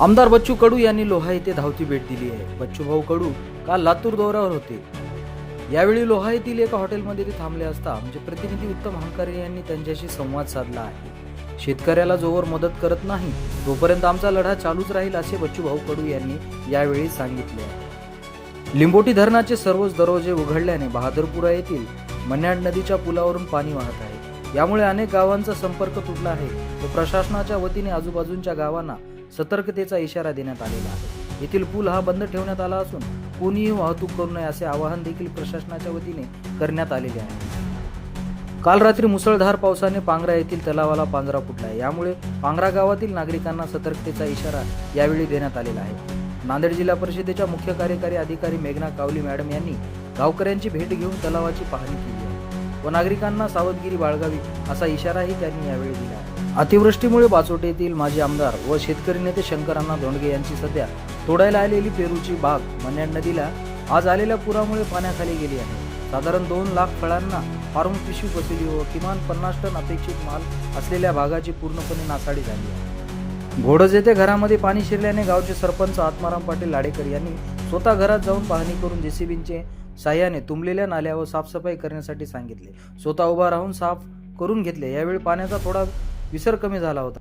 आमदार बच्चू कडू यांनी लोहा येथे धावती भेट दिली आहे. बच्चू भाऊ कडू काल लातूर दौऱ्यावर होते. यावेळी लोहा येथील एका हॉटेलमध्ये ते थांबले असता आमचे प्रतिनिधी उत्तम हंकारे यांनी त्यांच्याशी संवाद साधला आहे. शेतकऱ्याला जोवर मदत करत नाही तोपर्यंत आमचा लढा चालूच राहील असे बच्चू भाऊ कडू यांनी यावेळी सांगितले. आहे लिंबोटी धरणाचे सर्वच दरवाजे उघडल्याने बहादरपुरा येथील मन्याड नदीच्या पुलावरून पाणी वाहत आहे. यामुळे अनेक गावांचा संपर्क तुटला आहे. व प्रशासनाच्या वतीने आजूबाजूंच्या गावांना सतर्कतेचा इशारा देण्यात आलेला आहे. येथील पूल हा बंद ठेवण्यात आला असून कोणीही वाहतूक करू नये असे आवाहन देखील प्रशासनाच्या वतीने करण्यात आलेले आहे. काल रात्री मुसळधार पावसाने पांगरा येथील तलावाला पांजरा फुटला आहे. यामुळे पांगरा गावातील नागरिकांना सतर्कतेचा इशारा यावेळी देण्यात आलेला आहे. नांदेड जिल्हा परिषदेच्या मुख्य कार्यकारी अधिकारी मेघना कावली मॅडम यांनी गावकऱ्यांची भेट घेऊन तलावाची पाहणी केली आहे. व नागरिकांना सावधगिरी बाळगावी असा इशाराही त्यांनी यावेळी दिला आहे. अतिवृष्टीमुळे बाचोटे येथील माजी आमदार व शेतकरी नेते शंकरांना धोंडगे यांची सध्या तोडायला आलेली पेरूची बाग मन्याड नदीला आज आलेल्या पुरामुळे पाण्याखाली गेली आहे. साधारण दोन लाख फळांना फार्म पिशवी बसली व किमान पन्नास टन अपेक्षित माल असलेल्या भागाची पूर्णपणे नासाडी झाली आहे. घोडज येथे घरामध्ये पाणी शिरल्याने गावचे सरपंच आत्माराम पाटील लाडेकर यांनी स्वतः घरात जाऊन पाहणी करून जेसीबींचे साह्याने तुंबलेल्या नाल्या व साफसफाई करण्यासाठी सांगितले. स्वतः उभा राहून साफ करून घेतले. यावेळी पाण्याचा थोडा विसर कमी झाला होता.